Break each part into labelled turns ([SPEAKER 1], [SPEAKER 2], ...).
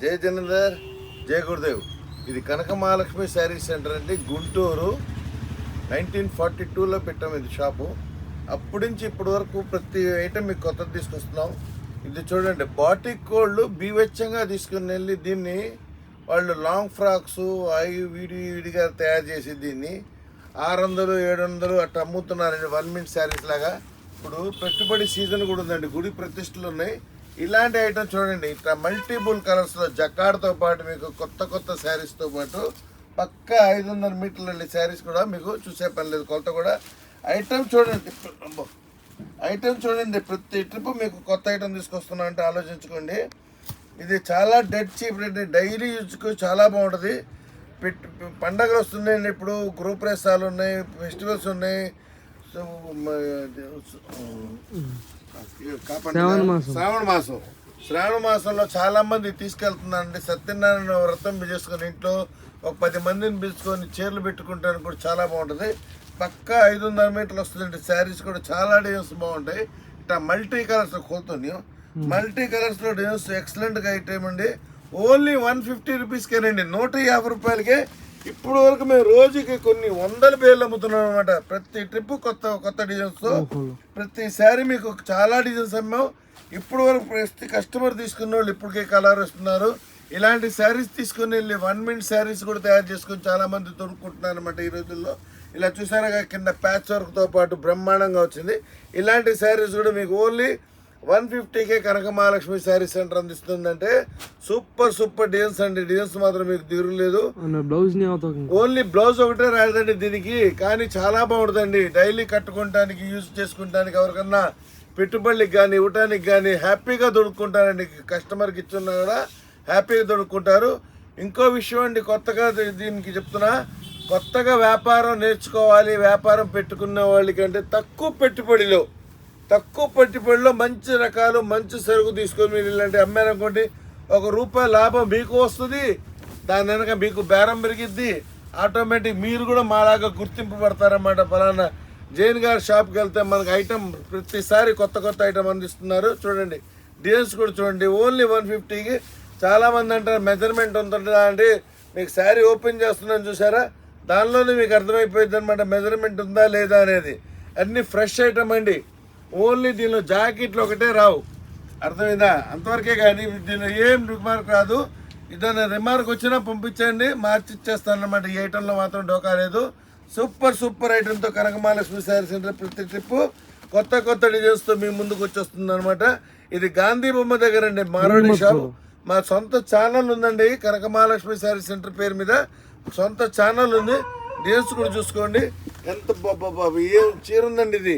[SPEAKER 1] జై జనందర్ జై గురుదేవ్. ఇది కనక మహాలక్ష్మి శారీ సెంటర్ అండి గుంటూరు. నైన్టీన్ ఫార్టీ టూలో పెట్టాం ఇది షాపు. అప్పటి నుంచి ఇప్పటి వరకు ప్రతి ఐటెం మీకు కొత్తది తీసుకొస్తున్నాం. ఇది చూడండి బాటిక్ కోళ్ళు బీవెచ్చంగా తీసుకుని వెళ్ళి దీన్ని వాళ్ళు లాంగ్ ఫ్రాక్స్ అవి విడి విడిగా తయారు చేసి దీన్ని ఆరు వందలు ఏడు వందలు అట్లా అమ్ముతున్నారండి వన్ మినిట్ శారీస్ లాగా. ఇప్పుడు పెట్టుబడి సీజన్ కూడా ఉందండి గుడి ప్రతిష్టలు ఉన్నాయి ఇలాంటి ఐటమ్ చూడండి ఇట్లా మల్టిపుల్ కలర్స్లో జక్కాడ్తో పాటు మీకు కొత్త కొత్త శారీస్తో పాటు పక్కా ఐదు వందల మీటర్ల అండి శారీస్ కూడా మీకు చూసే పని లేదు. కొలత కూడా ఐటమ్ చూడండి ఐటమ్ చూడండి ప్రతి ట్రిప్ మీకు కొత్త ఐటమ్ తీసుకొస్తున్నా అంటే ఆలోచించుకోండి. ఇది చాలా డెడ్ చీప్ రేట్ డైలీ యూజ్కు చాలా బాగుంటుంది. పెట్ పండగలు వస్తున్నాయండి ఇప్పుడు గ్రూప్ రేసాలు ఉన్నాయి ఫెస్టివల్స్ ఉన్నాయి.
[SPEAKER 2] శ్రావణ మాసం.
[SPEAKER 1] శ్రావణ మాసం. శ్రావణ మాసంలో చాలా మంది తీసుకెళ్తున్నారండి. సత్యనారాయణ వ్రతం చేసుకొని ఇంట్లో ఒక పది మందిని పిలుచుకొని చీరలు పెట్టుకుంటానికి కూడా చాలా బాగుంటుంది. పక్కా ఐదు వందల మీటర్లు వస్తుందండి. శారీస్ కూడా చాలా డిజైన్స్ బాగుంటాయి. ఇట్లా మల్టీ కలర్స్ కోలుతున్నాయి మల్టీ కలర్స్లో డిజైన్స్ ఎక్సలెంట్గా ఐటమ్ అండి. ఓన్లీ వన్ ఫిఫ్టీ రూపీస్కేనండి. నూట యాభై రూపాయలకే ఇప్పుడు వరకు మేము రోజుకి కొన్ని వందల పేర్లు అమ్ముతున్నాం అనమాట ప్రతి ట్రిప్ కొత్త కొత్త డిజైన్స్తో. ప్రతి శారీ మీకు చాలా డిజైన్స్ అమ్మాం. ఇప్పుడు వరకు ప్రతి కస్టమర్ తీసుకున్న వాళ్ళు ఇప్పటికే కలర్ వస్తున్నారు. ఇలాంటి శారీస్ తీసుకుని వెళ్ళి వన్ మినిట్ శారీస్ కూడా తయారు చేసుకొని చాలా మంది తొడుక్కుంటున్నారు అనమాట ఈ రోజుల్లో. ఇలా చూసారుగా కింద ప్యాచ్ వర్క్తో పాటు బ్రహ్మాండంగా వచ్చింది. ఇలాంటి శారీస్ కూడా మీకు ఓన్లీ వన్ ఫిఫ్టీకే కనక మహాలక్ష్మి శారీ సెంటర్ అందిస్తుందంటే సూపర్ సూపర్ డిజైన్స్ అండి. డిజైన్స్ మాత్రం మీకు దిగులేదు
[SPEAKER 2] బ్లౌజ్
[SPEAKER 1] ఓన్లీ బ్లౌజ్ ఒకటే రాలేదండి దీనికి. కానీ చాలా బాగుంటుందండి. డైలీ కట్టుకుంటానికి యూజ్ చేసుకుంటానికి ఎవరికన్నా పెట్టుబడికి కానీ ఇవ్వటానికి కానీ హ్యాపీగా దొరుకుతుంటారండి కస్టమర్కి ఇచ్చున్నా కూడా హ్యాపీగా దొరుకుతుంటారు ఇంకో విషయం అండి కొత్తగా దీనికి చెప్తున్నా కొత్తగా వ్యాపారం నేర్చుకోవాలి. వ్యాపారం పెట్టుకున్న వాళ్ళకంటే తక్కువ పెట్టుబడిలో తక్కువ పెట్టుబడిలో మంచి రకాలు మంచి సరుకు తీసుకొని మీరు ఇలాంటి అమ్మారనుకోండి ఒక రూపాయి లాభం మీకు వస్తుంది దాని వెనక మీకు బేరం పెరిగిద్ది. ఆటోమేటిక్ మీరు కూడా మాలాగా గుర్తింపు పడతారన్నమాట ఫలానా. జైన్ గారి షాప్కి వెళ్తే మనకి ఐటెం ప్రతిసారి కొత్త కొత్త ఐటమ్ అందిస్తున్నారు. చూడండి డిజైన్స్ కూడా చూడండి ఓన్లీ వన్ ఫిఫ్టీకి చాలామంది అంటారు మెజర్మెంట్ ఉంటుందా అండి? మీకు శారీ ఓపెన్ చేస్తున్నాను చూసారా దానిలోనే మీకు అర్థమైపోయింది అనమాట మెజర్మెంట్ ఉందా లేదా అనేది. అన్ని ఫ్రెష్ ఐటమ్ అండి. ఓన్లీ దీనిలో జాకెట్లు ఒకటే రావు. అర్థమైందా? అంతవరకే కానీ దీనిలో ఏం రిమార్క్ రాదు. ఇదన్న రిమార్క్ వచ్చినా పంపించండి మార్చి ఇచ్చేస్తాను అనమాట ఈ ఐటెంలో మాత్రం డోకా లేదు. సూపర్ సూపర్ ఐటెంతో కనకమహాలక్ష్మి శారీ సెంటర్ ప్రతి ట్రిప్ కొత్త కొత్త డిజైన్స్తో మీ ముందుకు వచ్చేస్తుంది అనమాట ఇది గాంధీ బొమ్మ దగ్గర అండి మారోడి షాప్ మా సొంత ఛానల్ ఉందండి కనకమహాలక్ష్మి శారీ సెంటర్ పేరు మీద. సొంత ఛానల్ ఉంది. డిజైన్స్ కూడా చూసుకోండి. ఎంత బాబా ఏం చీర ఉందండి ఇది?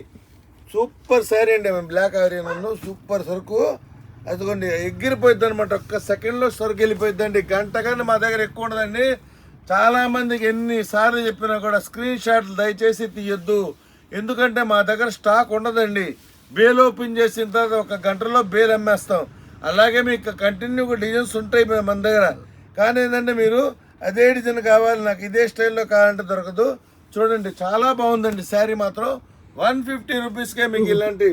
[SPEAKER 1] సూపర్ శారీ అండి మేము బ్లాక్ ఆరియన్ సూపర్ సరుకు. అదిగోండి ఎగిరిపోద్ది అనమాట ఒక్క సెకండ్లో సరుకు వెళ్ళిపోద్ది అండి గంట కానీ మా దగ్గర ఎక్కువ ఉండదండి. చాలా మందికి ఎన్నిసార్లు చెప్పినా కూడా స్క్రీన్ షాట్లు దయచేసి తీయొద్దు. ఎందుకంటే మా దగ్గర స్టాక్ ఉండదండి. బేల్ ఓపెన్ చేసిన తర్వాత ఒక గంటలో బేల్ అమ్మేస్తాం. అలాగే మీకు కంటిన్యూగా డిజైన్స్ ఉంటాయి మన దగ్గర. కానీ ఏంటంటే మీరు అదే డిజైన్ కావాలి నాకు ఇదే స్టైల్లో కావాలంటే దొరకదు. చూడండి చాలా బాగుందండి శారీ మాత్రం. వన్ ఫిఫ్టీ రూపీస్కే మీకు ఇలాంటి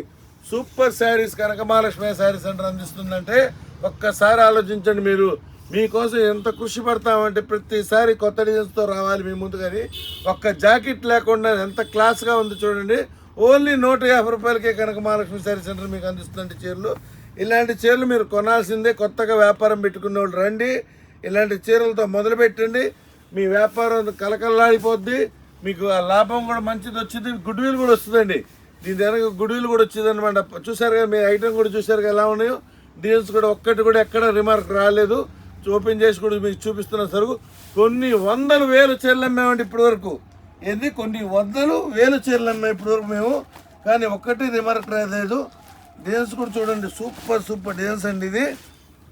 [SPEAKER 1] సూపర్ శారీస్ కనకమహాలక్ష్మి శారీ సెంటర్ అందిస్తుందంటే ఒక్కసారి ఆలోచించండి మీరు. మీకోసం ఎంత కృషి పడతామంటే ప్రతిసారి కొత్త డిజైన్స్తో రావాలి మీ ముందు కానీ. ఒక్క జాకెట్ లేకుండా ఎంత క్లాస్గా ఉంది చూడండి. ఓన్లీ నూట యాభై రూపాయలకే కనుక మహాలక్ష్మి శారీ సెంటర్ మీకు అందిస్తుంది చీరలు. ఇలాంటి చీరలు మీరు కొనాల్సిందే కొత్తగా వ్యాపారం పెట్టుకున్న వాళ్ళు రండి. ఇలాంటి చీరలతో మొదలుపెట్టండి. మీ వ్యాపారం కలకల్లాడిపోద్ది మీకు ఆ లాభం కూడా మంచిది వచ్చింది గుడ్ విల్ కూడా వస్తుందండి. దీని దగ్గర గుడ్ విల్ కూడా వచ్చింది అనమాట చూసారు కదా మీ ఐటమ్ కూడా చూసారు కదా ఎలా ఉన్నాయో? డిజైన్స్ కూడా ఒక్కటి కూడా ఎక్కడ రిమార్క్ రాలేదు. ఓపెన్ చేసి కూడా మీకు చూపిస్తున్న సరుకు. కొన్ని వందలు వేలు చీరలు అమ్మామండి ఇప్పటి వరకు ఏంది? కొన్ని వందలు వేలు చీరలు అమ్మాయి ఇప్పటి వరకు మేము. కానీ ఒక్కటి రిమార్క్ రాలేదు. డిజైన్స్ కూడా చూడండి సూపర్ సూపర్ డిజైన్స్ అండి ఇది.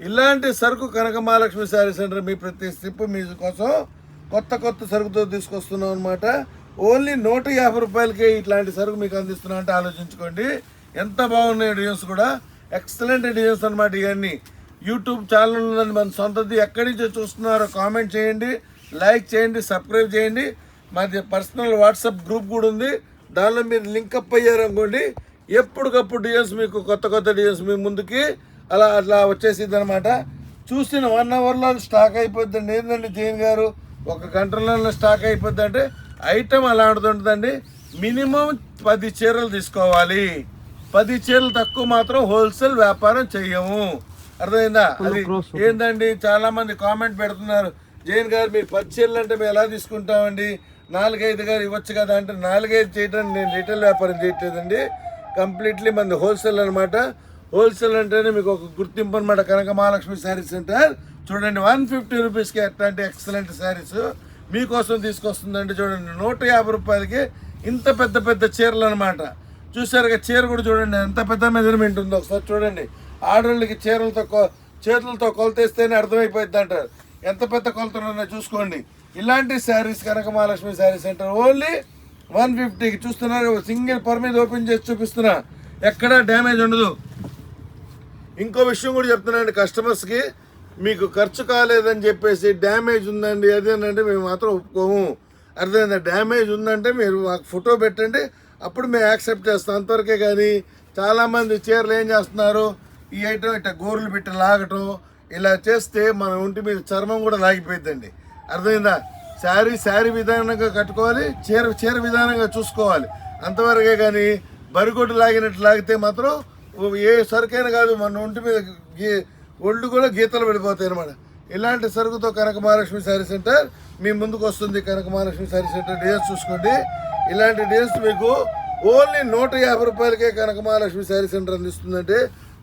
[SPEAKER 1] ఇలాంటి సరుకు కనక మహాలక్ష్మి శారీ సెంటర్ మీ ప్రతి స్ట్రిప్ మీ కోసం కొత్త కొత్త సరుకుతో తీసుకొస్తున్నాం అనమాట ఓన్లీ నూట యాభై రూపాయలకే ఇట్లాంటి సరుకు మీకు అందిస్తున్నా అంటే ఆలోచించుకోండి. ఎంత బాగున్నాయి డిజైన్స్ కూడా. ఎక్సలెంట్ డిజైన్స్ అనమాట ఇవన్నీ. యూట్యూబ్ ఛానల్ ఉందండి మన సొంతది ఎక్కడి నుంచో చూస్తున్నారో కామెంట్ చేయండి. లైక్ చేయండి సబ్స్క్రైబ్ చేయండి. మాది పర్సనల్ వాట్సాప్ గ్రూప్ కూడా ఉంది. దానిలో మీరు లింకప్ అయ్యారనుకోండి ఎప్పటికప్పుడు డిజైన్స్ మీకు కొత్త కొత్త డిజైన్స్ మీ ముందుకి అలా అట్లా వచ్చేసిద్ది అనమాట చూసిన వన్ అవర్లో స్టాక్ అయిపోద్దండి. ఏంటండి జైన్ గారు? ఒక గంటలలో స్టాక్ అయిపోద్ది అంటే ఐటమ్ అలాంటిది ఉంటుందండి. మినిమం పది చీరలు తీసుకోవాలి. పది చీరలు తక్కువ మాత్రం హోల్సేల్ వ్యాపారం చెయ్యము. అర్థమైందా? అది ఏందండి? చాలా మంది కామెంట్ పెడుతున్నారు. జైన్ గారు మీరు పది చీరలు అంటే మేము ఎలా తీసుకుంటామండి? నాలుగైదు గారు ఇవ్వచ్చు కదా అంటే నాలుగైదు చేయడానికి నేను రిటైల్ వ్యాపారం చేయట్లేదండి. కంప్లీట్లీ మంది హోల్సేల్ అనమాట హోల్సేల్ అంటేనే మీకు ఒక గుర్తింపు అనమాట కనక మహాలక్ష్మి శారీస్ సెంటర్. చూడండి వన్ ఫిఫ్టీ రూపీస్కి అట్లాంటి ఎక్సలెంట్ శారీస్ మీకోసం తీసుకొస్తుందండి చూడండి నూట యాభై రూపాయలకి ఇంత పెద్ద పెద్ద చీరలు అనమాట చూసారుగా చీర కూడా చూడండి ఎంత పెద్ద మెజర్మెంట్ ఉందో ఒకసారి చూడండి. ఆడవాళ్ళకి చీరలతో కొ చేతులతో కొలతేస్తేనే అర్థమైపోయింది అంటారు. ఎంత పెద్ద కొలతలు చూసుకోండి. ఇలాంటి saris Kanaka Mahalakshmi sari centre only one ఫిఫ్టీకి చూస్తున్నారు. సింగిల్ పర్ మీద ఓపెన్ చేసి చూపిస్తున్నా. ఎక్కడా డ్యామేజ్ ఉండదు. ఇంకో విషయం కూడా చెప్తున్నానండి కస్టమర్స్కి మీకు ఖర్చు కాలేదని చెప్పేసి డ్యామేజ్ ఉందండి అదేనంటే మేము మాత్రం ఒప్పుకోము. అర్థమైందా? డ్యామేజ్ ఉందంటే మీరు మాకు ఫోటో పెట్టండి అప్పుడు మేము యాక్సెప్ట్ చేస్తాం. అంతవరకే కానీ చాలామంది చీరలు ఏం చేస్తున్నారు? ఈ ఐటమ్ ఇట్లా గోర్లు పెట్టి లాగటం ఇలా చేస్తే మన ఒంటి మీద చర్మం కూడా లాగిపోయిందండి అర్థమైందా? శారీ శారీ విధానంగా కట్టుకోవాలి చీర చీర విధానంగా చూసుకోవాలి. అంతవరకే కానీ బరిగొడ్డు లాగినట్టు లాగితే మాత్రం ఏ సరుకైనా కాదు మన ఒంటి మీద గీ ఒళ్ళు కూడా గీతలు పడిపోతాయి అనమాట ఇలాంటి సరుకుతో కనక మహాలక్ష్మి శారీ సెంటర్ మీ ముందుకు వస్తుంది. కనక మహాలక్ష్మి శారీ సెంటర్ డిజైన్స్ చూసుకోండి. ఇలాంటి డిజైన్స్ మీకు ఓన్లీ నూట యాభై రూపాయలకే కనక మహాలక్ష్మి శారీ సెంటర్ అందిస్తుందంటే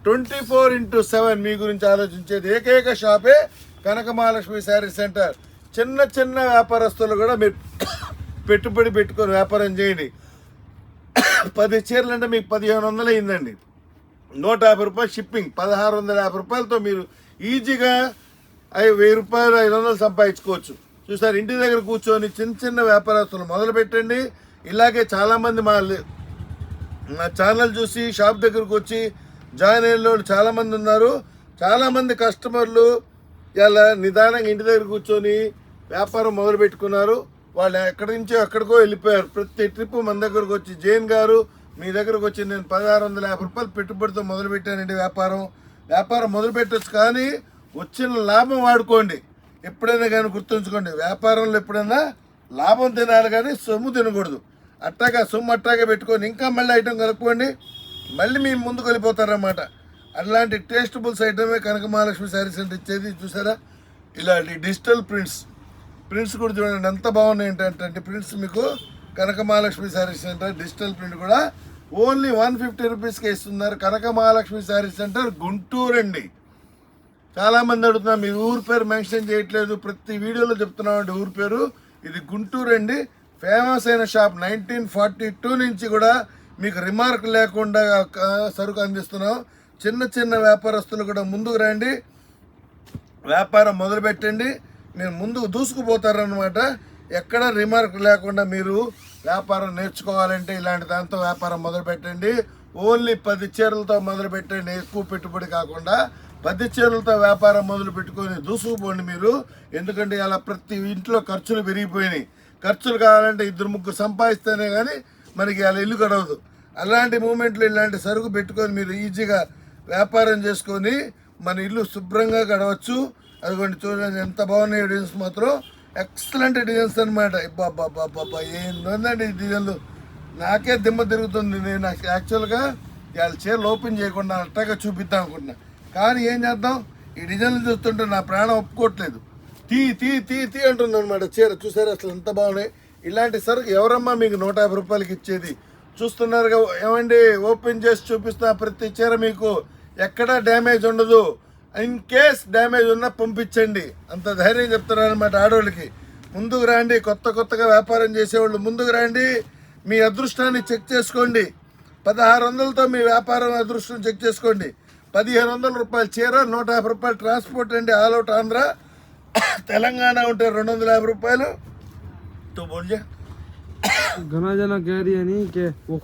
[SPEAKER 1] ట్వంటీ ఫోర్ ఇంటూ సెవెన్ మీ గురించి ఆలోచించేది ఏకైక షాపే కనక మహాలక్ష్మి శారీ సెంటర్. చిన్న చిన్న వ్యాపారస్తులు కూడా మీరు పెట్టుబడి పెట్టుకొని వ్యాపారం చేయండి. పది చీరలు అంటే మీకు పదిహేను వందలు అయిందండి. నూట యాభై రూపాయలు షిప్పింగ్ పదహారు వందల యాభై రూపాయలతో మీరు ఈజీగా ఐ వెయ్యి రూపాయలు ఐదు వందలు సంపాదించుకోవచ్చు. చూసారు ఇంటి దగ్గర కూర్చొని చిన్న చిన్న వ్యాపారస్తులు మొదలు పెట్టండి ఇలాగే చాలామంది మా నా ఛానల్ చూసి షాప్ దగ్గరకు వచ్చి జాయిన్ అయిన వాళ్ళు చాలామంది ఉన్నారు. చాలామంది కస్టమర్లు ఇలా నిదానంగా ఇంటి దగ్గర కూర్చొని వ్యాపారం మొదలు పెట్టుకున్నారు వాళ్ళు ఎక్కడి నుంచో ఎక్కడికో వెళ్ళిపోయారు. ప్రతి ట్రిప్ మన దగ్గరకు వచ్చి జైన్ గారు మీ దగ్గరకు వచ్చి నేను పదహారు వందల యాభై రూపాయలు పెట్టుబడితో మొదలు పెట్టానండి వ్యాపారం. వ్యాపారం మొదలు పెట్టచ్చు కానీ వచ్చిన లాభం వాడుకోండి. ఎప్పుడైనా కానీ గుర్తుంచుకోండి వ్యాపారంలో ఎప్పుడైనా లాభం తినాలి కానీ సొమ్ము తినకూడదు. అట్టాగా సొమ్ము అట్టాగా పెట్టుకొని ఇంకా మళ్ళీ ఐటెం కలుపుకోండి మళ్ళీ మీ ముందుకు వెళ్ళిపోతారన్నమాట. అలాంటి టేస్టబుల్స్ ఐటమే కనక మహాలక్ష్మి శారీస్ అంటే ఇచ్చేది చూసారా? ఇలాంటి డిజిటల్ ప్రింట్స్. ప్రింట్స్ కూడా చూడండి ఎంత బాగున్నాయి ఏంటంటే ప్రింట్స్ మీకు Kanaka Mahalakshmi sari centre digital print కూడా ఓన్లీ వన్ ఫిఫ్టీ రూపీస్కి ఇస్తున్నారు. కనక మహాలక్ష్మి శారీ సెంటర్ గుంటూరు అండి. చాలామంది అడుగుతున్నారు మీ ఊరు పేరు మెన్షన్ చేయట్లేదు. ప్రతి వీడియోలో చెప్తున్నామండి ఊరు పేరు. ఇది గుంటూరు అండి. ఫేమస్ అయిన షాప్ నైన్టీన్ ఫార్టీ టూ నుంచి కూడా మీకు రిమార్క్ లేకుండా సరుకు అందిస్తున్నాం. చిన్న చిన్న వ్యాపారస్తులు కూడా ముందుకు రండి. వ్యాపారం మొదలుపెట్టండి. మీరు ముందుకు దూసుకుపోతారనమాట ఎక్కడ రిమార్క్ లేకుండా మీరు వ్యాపారం నేర్చుకోవాలంటే ఇలాంటి దాంతో వ్యాపారం మొదలు పెట్టండి ఓన్లీ పది చీరలతో మొదలు పెట్టండి ఎక్కువ పెట్టుబడి కాకుండా పది చీరలతో వ్యాపారం మొదలు పెట్టుకొని దూసుకుపోండి మీరు. ఎందుకంటే అలా ప్రతి ఇంట్లో ఖర్చులు పెరిగిపోయినాయి. ఖర్చులు కావాలంటే ఇద్దరు ముగ్గురు సంపాదిస్తేనే కానీ మనకి అలా ఇల్లు గడవదు. అలాంటి మూమెంట్లు ఇలాంటి సరుకు పెట్టుకొని మీరు ఈజీగా వ్యాపారం చేసుకొని మన ఇల్లు శుభ్రంగా గడవచ్చు. అదిగోండి చూడండి ఎంత బాగున్నాయి మాత్రం. ఎక్సలెంట్ డిజైన్స్ అనమాట బాబా ఏందండి ఈ డిజైన్లు నాకే దిమ్మ తిరుగుతుంది. నేను నాకు యాక్చువల్గా వాళ్ళ చీరలు ఓపెన్ చేయకుండా అట్టగా చూపిద్దాం అనుకుంటున్నా. కానీ ఏం చేద్దాం? ఈ డిజైన్లు చూస్తుంటే నా ప్రాణం ఒప్పుకోవట్లేదు. తీ తీ తీ తీ అంటుంది అనమాట చీర. చూసారు అసలు ఎంత బాగున్నాయి. ఇలాంటి సరుకు ఎవరమ్మా మీకు నూట యాభై రూపాయలకి ఇచ్చేది? చూస్తున్నారుగా ఏమండి? ఓపెన్ చేసి చూపిస్తున్నా ప్రతి చీర మీకు ఎక్కడా డ్యామేజ్ ఉండదు. ఇన్ కేస్ డ్యామేజ్ ఉన్నా పంపించండి. అంత ధైర్యం చెప్తున్నారు అనమాట ఆడవాళ్ళకి ముందుకు రండి కొత్త కొత్తగా వ్యాపారం చేసేవాళ్ళు ముందుకు రండి మీ అదృష్టాన్ని చెక్ చేసుకోండి. పదహారు వందలతో మీ వ్యాపారం అదృష్టం చెక్ చేసుకోండి. పదిహేను వందల రూపాయలు చీర నూట యాభై రూపాయలు ట్రాన్స్పోర్ట్ అండి ఆల్ అవుట్ ఆంధ్ర. తెలంగాణ ఉంటే రెండు వందల యాభై రూపాయలు. తో బోల్జా
[SPEAKER 2] ఘనా జన అని కే ఓ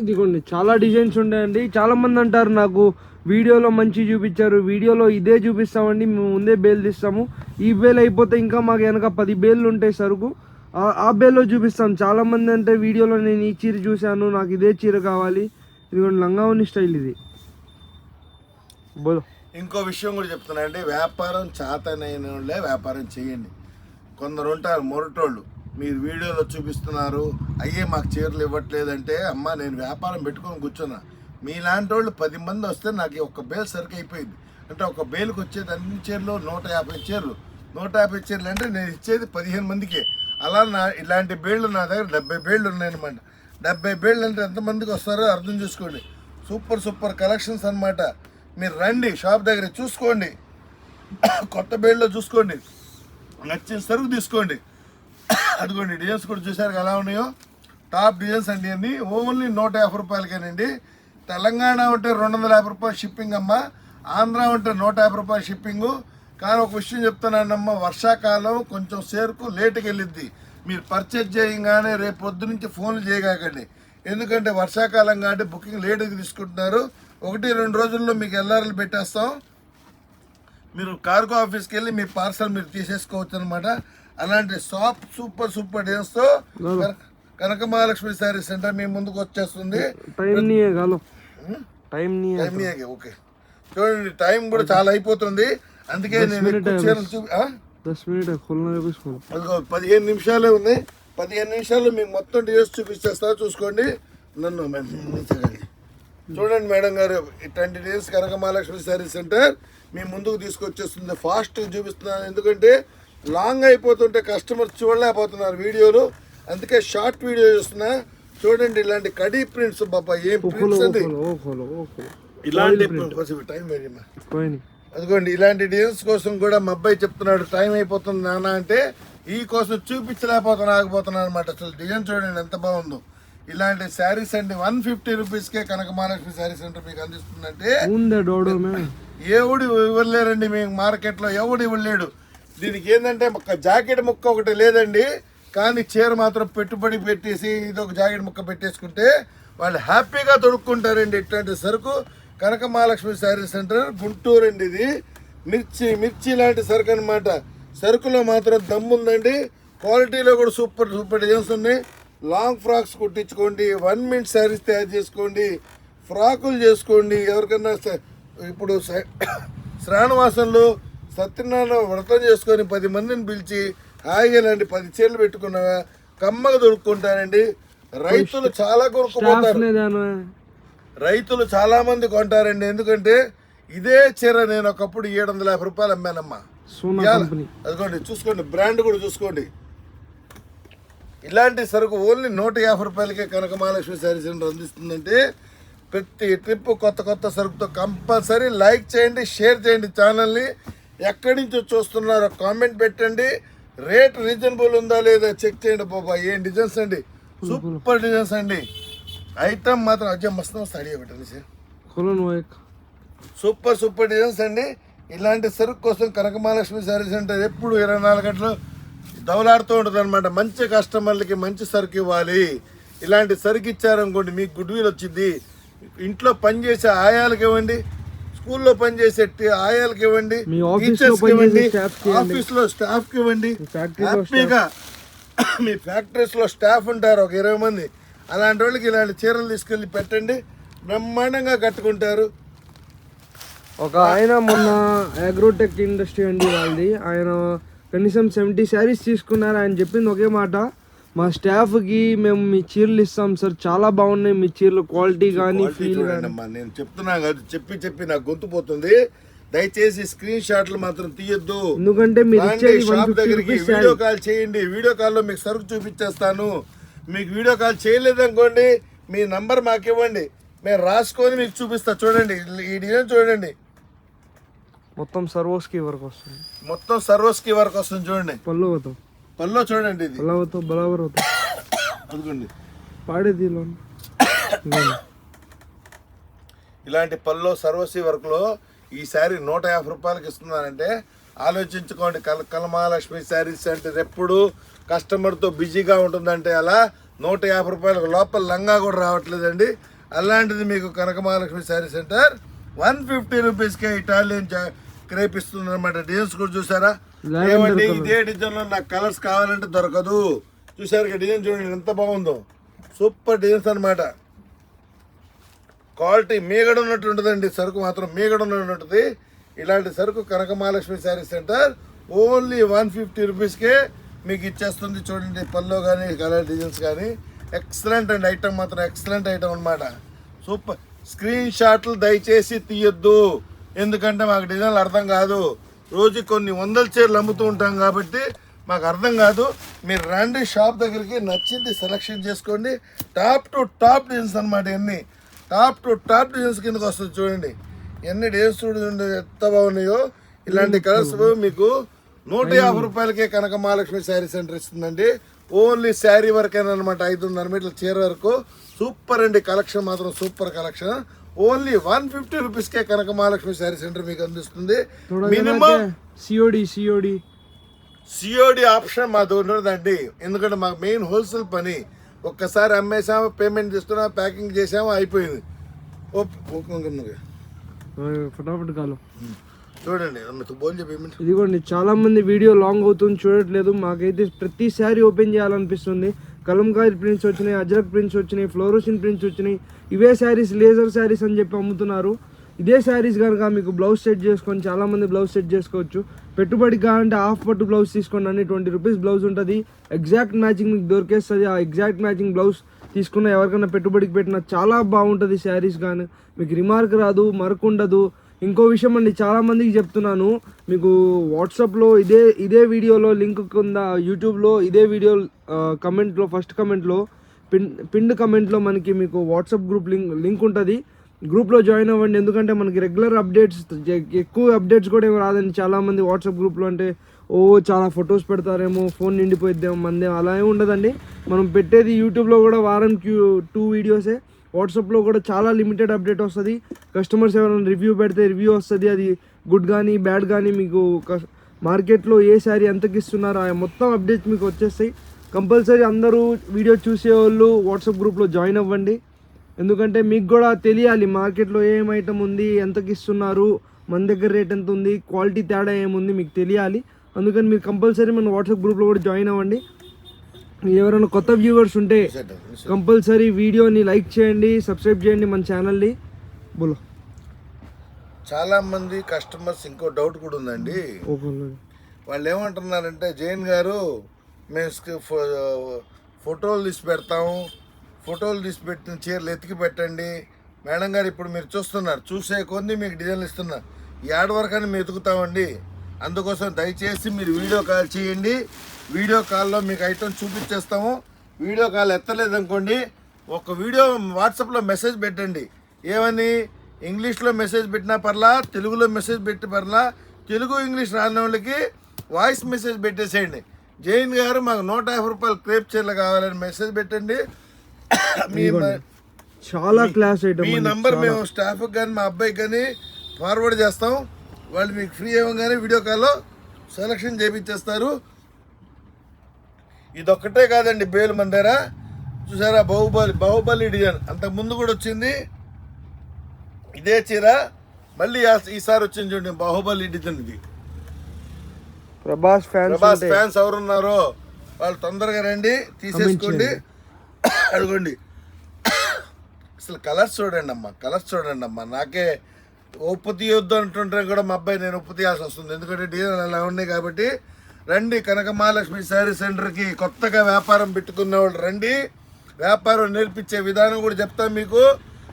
[SPEAKER 2] ఇదిగోండి చాలా డిజైన్స్ ఉన్నాయండి. చాలా మంది అంటారు నాకు వీడియోలో మంచి చూపించారు. వీడియోలో ఇదే చూపిస్తామండి. మేము ముందే బేల్ తీస్తాము. ఈ బేల్ అయిపోతే ఇంకా మాకు వెనక పది బేళ్ళు ఉంటాయి సరుకు. ఆ- బేల్లో చూపిస్తాం. చాలామంది అంటే వీడియోలో నేను ఈ చీర చూశాను. నాకు ఇదే చీర కావాలి. ఇదిగోండి లంగావని స్టైల్ ఇది. బోలో.
[SPEAKER 1] ఇంకో విషయం కూడా చెప్తున్నా అండి. వ్యాపారం చేతనైన వాళ్ళే వ్యాపారం చేయండి. కొందరు ఉంటారు మొరటోళ్ళు. మీరు వీడియోలో చూపిస్తున్నారు. అయ్యే మాకు చీరలు ఇవ్వట్లేదంటే అమ్మ నేను వ్యాపారం పెట్టుకొని కూర్చున్నా. మీలాంటి వాళ్ళు పది మంది వస్తే నాకు ఒక బేల్ సరికి అయిపోయింది. అంటే ఒక బేల్కి వచ్చేది అన్ని చీరలు నూట యాభై చీరలు. నూట యాభై చీరలు అంటే నేను ఇచ్చేది పదిహేను మందికి. అలా నా ఇలాంటి బేళ్ళు నా దగ్గర డెబ్బై బేళ్ళు ఉన్నాయన్నమాట. డెబ్బై బేళ్ళు అంటే ఎంతమందికి వస్తారో అర్థం చేసుకోండి. సూపర్ సూపర్ కలెక్షన్స్ అనమాట మీరు రండి షాప్ దగ్గర చూసుకోండి. కొత్త బేళ్ళలో చూసుకోండి. నచ్చిన సరుకు తీసుకోండి. అదిగోండి డిజైన్స్ కూడా చూసారు ఎలా ఉన్నాయో? టాప్ డిజైన్స్ అండి అన్నీ. ఓన్లీ నూట యాభై రూపాయలకేనండి. తెలంగాణ ఉంటే రెండు వందల యాభై రూపాయలు షిప్పింగ్ అమ్మ ఆంధ్ర ఉంటే నూట యాభై రూపాయలు షిప్పింగు. కానీ ఒక విషయం చెప్తున్నానమ్మ వర్షాకాలం కొంచెం సేరుకు లేటుకి వెళ్ళిద్ది. మీరు పర్చేజ్ చేయగానే రేపు పొద్దు నుంచి ఫోన్లు చేయగాకండి. ఎందుకంటే వర్షాకాలం కాబట్టి బుకింగ్ లేటుకి తీసుకుంటున్నారు. ఒకటి రెండు రోజుల్లో మీకు ఎల్ఆర్ఎల్ పెట్టేస్తాం. మీరు కార్గో ఆఫీస్కి వెళ్ళి మీ పార్సల్ మీరు తీసేసుకోవచ్చు అనమాట అలాంటి షాప్ సూపర్ సూపర్ డేస్తో కనక మహాలక్ష్మి శారీ సెంటర్ మీ ముందుకు వచ్చేస్తుంది.
[SPEAKER 2] టైం
[SPEAKER 1] టైం నీయకే ఓకే చూడండి టైం కూడా చాలా అయిపోతుంది. అందుకే నేను పదిహేను నిమిషాలే ఉంది పదిహేను నిమిషాలు మీకు మొత్తం డిజైన్స్ చూపించేస్తా చూసుకోండి. నన్ను చూడండి మేడం గారు twenty days Kanaka Mahalakshmi sari centre మీ ముందుకు తీసుకొచ్చేస్తుంది. ఫాస్ట్ చూపిస్తున్నాను. ఎందుకంటే లాంగ్ అయిపోతుంటే కస్టమర్స్ చూడలేకపోతున్నారు వీడియోలు. అందుకే షార్ట్ వీడియో చూస్తున్నా. చూడండి ఇలాంటి కడీ ప్రింట్స్ బాబా ఏం ప్రింట్స్
[SPEAKER 2] అది?
[SPEAKER 1] ఇలాంటి టైం
[SPEAKER 2] వెళ్ళిమా
[SPEAKER 1] అదిగోండి ఇలాంటి డిజైన్స్ కోసం కూడా మా అబ్బాయి చెప్తున్నాడు టైం అయిపోతుంది నాన్న అంటే ఈ కోసం చూపించలేకపోతున్నా ఆగిపోతున్నా అనమాట అసలు డిజైన్ చూడండి ఎంత బాగుందో. ఇలాంటి శారీస్ అండి వన్ ఫిఫ్టీ రూపీస్కే కనక మహాలక్ష్మి శారీ సెంటర్ మీకు అందిస్తుందంటే ఎవడు ఇవ్వలేరండి మీకు మార్కెట్లో ఎవడు ఇవ్వలేడు. దీనికి ఏంటంటే జాకెట్ ముక్క ఒకటి లేదండి. కానీ చీర మాత్రం పెట్టుబడి పెట్టేసి ఇదొక జాకెట్ ముక్క పెట్టేసుకుంటే వాళ్ళు హ్యాపీగా తొడుక్కుంటారండి ఇట్లాంటి సరుకు. కనక మహాలక్ష్మి శారీ సెంటర్ గుంటూరు అండి ఇది. మిర్చి మిర్చి లాంటి సరుకు అనమాట సరుకులో మాత్రం దమ్ముందండి క్వాలిటీలో కూడా సూపర్ సూపర్ డిజైన్స్ ఉన్నాయి. లాంగ్ ఫ్రాక్స్ కుట్టించుకోండి వన్ మినిట్ శారీస్ తయారు చేసుకోండి ఫ్రాకులు చేసుకోండి. ఎవరికన్నా స- ఇప్పుడు స- శ్రావణమాసంలో సత్యనారాయణ వ్రతం చేసుకొని పది మందిని పిలిచి హాయిగానండి పది చీరలు పెట్టుకున్నావా కమ్మగా దొరుకుంటానండి రైతులు చాలా
[SPEAKER 2] కొనుక్కుపోతారు.
[SPEAKER 1] రైతులు చాలా మంది కొంటారండి. ఎందుకంటే ఇదే చీర నేను ఒకప్పుడు ఏడు వందల యాభై రూపాయలు అమ్మానమ్మా. అదిగోండి చూసుకోండి బ్రాండ్ కూడా చూసుకోండి. ఇలాంటి సరుకు ఓన్లీ నూట యాభై రూపాయలకే కనకమహాలక్ష్మి శారీ సెంటర్ అందిస్తుందంటే ప్రతి ట్రిప్ కొత్త కొత్త సరుకుతో కంపల్సరీ లైక్ చేయండి షేర్ చేయండి ఛానల్ని. ఎక్కడి నుంచి చూస్తున్నారో కామెంట్ పెట్టండి. రేట్ రీజనబుల్ ఉందా లేదా చెక్ చేయండి బాబా ఏం డిజైన్స్ అండి? సూపర్ డిజైన్స్ అండి. ఐటమ్ మాత్రం అజ్జా మస్తు స్టడీ పెట్టండి సార్. సూపర్ సూపర్ డిజైన్స్ అండి. ఇలాంటి సరుకు కోసం కనక మహాలక్ష్మి శారీ అంటే ఎప్పుడు ఇరవై నాలుగు గంటలు దవలాడుతూ ఉంటుంది అనమాట మంచి కస్టమర్లకి మంచి సరుకు ఇవ్వాలి. ఇలాంటి సరుకు ఇచ్చారనుకోండి మీకు గుడ్ విల్ వచ్చింది. ఇంట్లో పనిచేసే ఆయాలకి ఇవ్వండి. స్కూల్లో పనిచేసే ఆయాలకు ఇవ్వండి
[SPEAKER 2] మీ ఆఫీస్లో
[SPEAKER 1] టీచర్స్కి
[SPEAKER 2] పనిచేసే
[SPEAKER 1] ఇవ్వండి హ్యాపీగా మీ ఫ్యాక్టరీస్లో స్టాఫ్ ఉంటారు ఒక ఇరవై మంది. అలాంటి వాళ్ళకి ఇలాంటి చీరలు తీసుకెళ్ళి పెట్టండి. బ్రహ్మాండంగా కట్టుకుంటారు.
[SPEAKER 2] ఒక ఆయన మొన్న అగ్రోటెక్ ఇండస్ట్రీ అండి వాళ్ళది. ఆయన కనీసం సెవెంటీ శారీస్ తీసుకున్నారు ఆయన చెప్పింది ఒకే మాట. మా స్టాఫ్కి మేము మీ చీరలు ఇస్తాం సార్. చాలా బాగున్నాయి మీ చీరలు. క్వాలిటీ కానీ ఫీల్
[SPEAKER 1] అమ్మా నేను చెప్తున్నా కాదు చెప్పి చెప్పి నాకు గొంతు పోతుంది. దయచేసి స్క్రీన్ షాట్లు మాత్రం తీయొద్దు.
[SPEAKER 2] ఎందుకంటే మీరు
[SPEAKER 1] షాప్ దగ్గరికి వీడియో కాల్ చేయండి. వీడియో కాల్లో మీకు సరుకు చూపించేస్తాను. మీకు వీడియో కాల్ చేయలేదనుకోండి మీ నంబర్ మాకు ఇవ్వండి. మేము రాసుకొని మీకు చూపిస్తా. చూడండి ఈ డిజైన్ చూడండి.
[SPEAKER 2] మొత్తం సర్వోస్కి వరకు వస్తుంది.
[SPEAKER 1] మొత్తం సర్వస్కి వరకు వస్తుంది చూడండి.
[SPEAKER 2] పళ్ళు
[SPEAKER 1] పల్లో చూడండి ఇది.
[SPEAKER 2] పళ్ళు అవుతాం బరాబర్ అవుతాం
[SPEAKER 1] అందుకోండి
[SPEAKER 2] పాడేది ఇలా
[SPEAKER 1] ఇలాంటి పల్లో సర్వసీ వర్క్లో ఈ శారీ నూట యాభై రూపాయలకి ఇస్తున్నారంటే ఆలోచించుకోండి. కల కలమహాలక్ష్మి శారీస్ అంటే ఎప్పుడు కస్టమర్తో బిజీగా ఉంటుందంటే అలా నూట యాభై రూపాయలకు లోపల లంగా కూడా రావట్లేదండి. అలాంటిది మీకు Kanaka Mahalakshmi sari centre one fifty రూపీస్కే ఇటాలియన్ క్రేప్ ఇస్తుంది అనమాట డిజైన్స్ కూడా చూసారా? ఏమండి. ఇదే డిజైన్లో నాకు కలర్స్ కావాలంటే దొరకదు. చూసారు డిజైన్ చూడండి ఎంత బాగుందో. సూపర్ డిజైన్స్ అన్నమాట. క్వాలిటీ మీగడ ఉన్నట్టు ఉంటుందండి సరుకు మాత్రం మీగడ ఉన్నట్టు ఉంటుంది. ఇలాంటి సరుకు Kanaka Mahalakshmi sari centre only one fifty రూపీస్కే మీకు ఇచ్చేస్తుంది చూడండి పల్లో కానీ కలర్ డిజైన్స్ కానీ ఎక్సలెంట్ అండి ఐటమ్ మాత్రం ఎక్సలెంట్ ఐటమ్ అన్నమాట. సూపర్ స్క్రీన్ షాట్లు దయచేసి తీయొద్దు. ఎందుకంటే మాకు డిజైన్లు అర్థం కాదు. రోజు కొన్ని వందల చీరలు అమ్ముతూ ఉంటాం కాబట్టి మాకు అర్థం కాదు. మీరు రండి షాప్ దగ్గరికి నచ్చింది సెలెక్షన్ చేసుకోండి. టాప్ టు టాప్ డిజైన్స్ అనమాట ఇవన్నీ. టాప్ టు టాప్ డిజైన్స్ కిందకి వస్తుంది చూడండి. ఎన్ని డిజైన్స్ చూడండి ఎంత బాగున్నాయో. ఇలాంటి కలర్స్ మీకు నూట యాభై రూపాయలకే కనక మహాలక్ష్మి శారీ సెంటర్ ఇస్తుందండి. ఓన్లీ శారీ వరకేనా అనమాట ఐదున్నర మీటర్ల చీర వరకు. సూపర్ అండి కలెక్షన్ మాత్రం super collection only one fifty రూపీస్కే కనక మహాలక్ష్మి శారీ సెంటర్ మీకు అందిస్తుంది. Minimum
[SPEAKER 2] COD COD
[SPEAKER 1] COD option మాది ఉండదండి ఎందుకంటే మాకు మెయిన్ హోల్సేల్ పని. ఒక్కసారి అమ్మేసాము పేమెంట్ చేస్తున్నా ప్యాకింగ్ చేసాము అయిపోయింది.
[SPEAKER 2] ఫటాఫట్ కాలం
[SPEAKER 1] చూడండి
[SPEAKER 2] ఇదిగోండి చాలా మంది వీడియో లాంగ్ అవుతుంది చూడట్లేదు. మాకైతే ప్రతి శారీ ఓపెన్ చేయాలనిపిస్తుంది. కలంకారీ ప్రింట్స్ వచ్చినాయి అజ్రక్ ప్రింట్స్ వచ్చినాయి ఫ్లోరోసిన్ ప్రింట్స్ వచ్చినాయి. ఇవే శారీస్ లేజర్ శారీస్ అని చెప్పి అమ్ముతున్నారు. ఇదే శారీస్ కనుక మీకు బ్లౌజ్ సెట్ చేసుకొని చాలామంది బ్లౌజ్ సెట్ చేసుకోవచ్చు. పెట్టుబడికి కావాలంటే హాఫ్ పట్టు బ్లౌజ్ తీసుకోండి అండి ట్వంటీ రూపీస్ బ్లౌజ్ ఉంటుంది. ఎగ్జాక్ట్ మ్యాచింగ్ మీకు దొరికేస్తుంది. ఆ ఎగ్జాక్ట్ మ్యాచింగ్ బ్లౌజ్ తీసుకున్న ఎవరికైనా పెట్టుబడికి పెట్టినా చాలా బాగుంటుంది శారీస్ కానీ. మీకు రిమార్క్ రాదు మరకుండదు ఇంకో విషయం అండి చాలామందికి చెప్తున్నాను. మీకు వాట్సాప్లో ఇదే ఇదే వీడియోలో లింక్ కింద యూట్యూబ్లో ఇదే వీడియో కమెంట్లో ఫస్ట్ కమెంట్లో పిన్ పిన్ కమెంట్లో మనకి మీకు వాట్సాప్ గ్రూప్ లింక్ లింక్ ఉంటుంది. గ్రూప్లో జాయిన్ అవ్వండి ఎందుకంటే మనకి రెగ్యులర్ అప్డేట్స్ ఎక్కువ అప్డేట్స్ కూడా ఏమి రాదండి. చాలామంది వాట్సాప్ గ్రూప్లో అంటే ఓ చాలా ఫొటోస్ పెడతారేమో ఫోన్ నిండిపోయిద్దేమో మందేమో అలా ఏమి ఉండదండి. మనం పెట్టేది యూట్యూబ్లో కూడా వారం క్యూ టూ వీడియోసే. వాట్సాప్లో కూడా చాలా లిమిటెడ్ అప్డేట్ వస్తుంది. కస్టమర్స్ ఎవరైనా రివ్యూ పెడితే రివ్యూ వస్తుంది అది గుడ్ కానీ బ్యాడ్ కానీ మీకు మార్కెట్లో ఏ శారీ ఎంతకి ఇస్తున్నారో ఆ మొత్తం అప్డేట్స్ మీకు వచ్చేస్తాయి. కంపల్సరీ అందరూ వీడియో చూసేవాళ్ళు వాట్సాప్ గ్రూప్లో జాయిన్ అవ్వండి. ఎందుకంటే మీకు కూడా తెలియాలి మార్కెట్లో ఏం ఐటమ్ ఉంది ఎంతకి ఇస్తున్నారు మన దగ్గర రేట్ ఎంత ఉంది క్వాలిటీ తేడా ఏముంది మీకు తెలియాలి. అందుకని మీరు కంపల్సరీ మన వాట్సాప్ గ్రూప్లో కూడా జాయిన్ అవ్వండి. ఎవరైనా కొత్త వ్యూవర్స్ ఉంటే కంపల్సరీ వీడియోని లైక్ చేయండి సబ్స్క్రైబ్ చేయండి మన ఛానల్ని. బోలో.
[SPEAKER 1] చాలా మంది కస్టమర్స్ ఇంకో డౌట్ కూడా ఉందండి. వాళ్ళు ఏమంటున్నారంటే జైన్ గారు మేము ఫోటోలు తీసి పెడతాము ఫోటోలు తీసి పెట్టిన చీరలు ఎతికి పెట్టండి. మేడం గారు ఇప్పుడు మీరు చూస్తున్నారు చూసే కొద్ది మీకు డిజైన్లు ఇస్తున్నా ఏడ వరకు అని మేము ఎతుకుతామండి అందుకోసం దయచేసి మీరు వీడియో కాల్ చేయండి. వీడియో కాల్లో మీకు ఐటమ్ చూపించేస్తాము. వీడియో కాల్ ఎత్తలేదనుకోండి. ఒక వీడియో వాట్సాప్లో మెసేజ్ పెట్టండి. ఏమని? ఇంగ్లీష్లో మెసేజ్ పెట్టినా పర్లా తెలుగులో మెసేజ్ పెట్టి పర్లా తెలుగు ఇంగ్లీష్ రాని వాళ్ళకి వాయిస్ మెసేజ్ పెట్టేసేయండి. జైన్ గారు మాకు నూట యాభై రూపాయలు క్రేప్ చీరలు కావాలని మెసేజ్ పెట్టండి. మీ
[SPEAKER 2] చాలా క్లాస్
[SPEAKER 1] మీ నంబర్ మేము స్టాఫ్కి కానీ మా అబ్బాయికి కానీ ఫార్వర్డ్ చేస్తాం. వాళ్ళు మీకు ఫ్రీ ఇవ్వగానే వీడియో కాల్లో సెలక్షన్ చేపించేస్తారు. ఇదొక్కటే కాదండి బేలు మన దగ్గర చూసారా బాహుబలి బాహుబలి డిజైన్ అంతకు ముందు కూడా వచ్చింది. ఇదే చీర. మళ్ళీ ఈసారి వచ్చింది చూడండి బాహుబలి డిజైన్ ఇది
[SPEAKER 2] ప్రభాస్ ఫ్యాన్స్
[SPEAKER 1] ప్రభాస్ ఫ్యాన్స్ ఎవరున్నారో వాళ్ళు తొందరగా రండి తీసేసుకోండి. అడగండి అసలు కలర్స్ చూడండి అమ్మా కలర్స్ చూడండి అమ్మా నాకే ఉప్పు తీయొద్దు అంటుంటే కూడా మా అబ్బాయి నేను ఉప్పు తీయాల్సి వస్తుంది. ఎందుకంటే డిజైన్ అలా ఉన్నాయి కాబట్టి రండి కనక మహాలక్ష్మి శారీ సెంటర్కి కొత్తగా వ్యాపారం పెట్టుకున్న వాళ్ళు రండి. వ్యాపారం నేర్పించే విధానం కూడా చెప్తాం మీకు.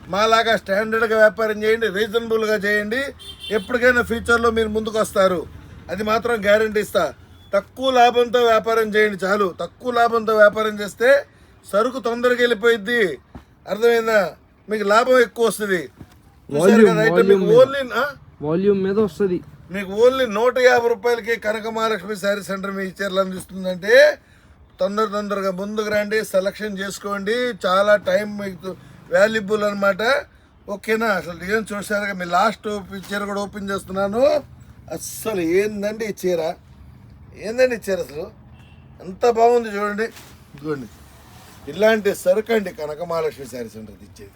[SPEAKER 1] మాలాగా స్టాండర్డ్గా వ్యాపారం చేయండి రీజనబుల్గా చేయండి. ఎప్పటికైనా ఫ్యూచర్లో మీరు ముందుకు వస్తారు అది మాత్రం గ్యారంటీ ఇస్తా. తక్కువ లాభంతో వ్యాపారం చేయండి చాలు. తక్కువ లాభంతో వ్యాపారం చేస్తే సరుకు తొందరగా వెళ్ళిపోయిద్ది. అర్థమైందా? మీకు లాభం ఎక్కువ వస్తుంది. ఓన్లీ?
[SPEAKER 2] వాల్యూమ్ మీద. వస్తుంది.
[SPEAKER 1] మీకు ఓన్లీ నూట యాభై రూపాయలకి కనక మహాలక్ష్మి శారీ సెంటర్ మీ చీరలు అందిస్తుందంటే తొందర తొందరగా ముందుకు రండి సెలక్షన్ చేసుకోండి. చాలా టైం మీకు వాల్యుబుల్ అనమాట ఓకేనా? అసలు డిజైన్ చూసారుగా మీ లాస్ట్ చీర కూడా ఓపెన్ చేస్తున్నాను. అస్సలు ఏందండి ఈ చీర? ఏందండి ఈ చీర అసలు? ఎంత బాగుంది చూడండి. ఇదిగోండి. ఇలాంటి సరుకు అండి కనక మహాలక్ష్మి శారీ సెంటర్ ఇచ్చేది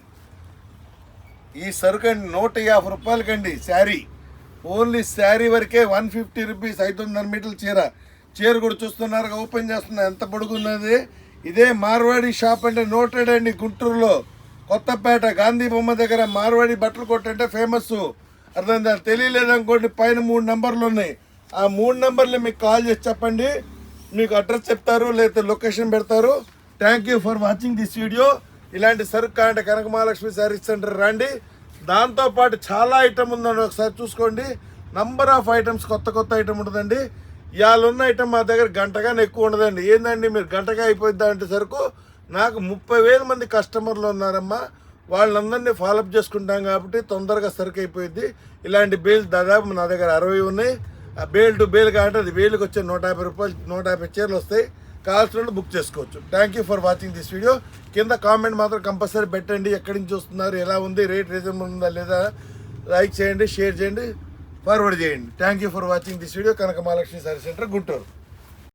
[SPEAKER 1] ఈ సరుకు అండి నూట యాభై రూపాయలకండి శారీ. ఓన్లీ శారీ వరకే వన్ ఫిఫ్టీ రూపీస్ ఐదున్నర మీటర్ల చీర. చీర కూడా చూస్తున్నారు ఓపెన్ చేస్తున్నా ఎంత పొడుగున్నది. ఇదే మార్వాడి షాప్ అంటే నోటెడ్ అండి గుంటూరులో. కొత్తపేట గాంధీ బొమ్మ దగ్గర మార్వాడి బట్టలు కొట్టంటే ఫేమస్ అర్థం తెలియలేదు అనుకోండి పైన మూడు నెంబర్లు ఉన్నాయి. ఆ మూడు నెంబర్లు మీకు కాల్ చేసి చెప్పండి. మీకు అడ్రస్ చెప్తారు లేకపోతే లొకేషన్ పెడతారు. Thank you for watching this video ఇలాంటి సరుకు కాంటే కనక మహాలక్ష్మి శారీస్ సెంటర్ రండి దాంతోపాటు చాలా ఐటమ్ ఉందండి. ఒకసారి చూసుకోండి. నంబర్ ఆఫ్ ఐటమ్స్ కొత్త కొత్త ఐటమ్ ఉంటుందండి. ఇవాళ ఉన్న ఐటమ్ మా దగ్గర గంటగానే ఎక్కువ ఉండదండి. ఏందండి? మీరు గంటగా అయిపోద్దా అంటే సరుకు? నాకు ముప్పై వేల మంది కస్టమర్లు ఉన్నారమ్మా. వాళ్ళందరినీ ఫాలోఅప్ చేసుకుంటాం కాబట్టి తొందరగా సరుకు అయిపోయింది ఇలాంటి బేల్స్ దాదాపు నా దగ్గర అరవై ఉన్నాయి. ఆ బేల్ టు బేల్ కాబట్టి అది బేలుకి వచ్చే నూట యాభై రూపాయలు నూట యాభై చీరలు వస్తాయి. కావాల్సిన బుక్ చేసుకోవచ్చు. Thank you for watching this video కింద కామెంట్ మాత్రం కంపల్సరీ పెట్టండి. ఎక్కడి నుంచి వస్తున్నారు ఎలా ఉంది రేట్ రీజనబుల్ ఉందా లేదా? లైక్ చేయండి షేర్ చేయండి ఫార్వర్డ్ చేయండి. Thank you for watching this video Kanaka Mahalakshmi sari centre Guntur.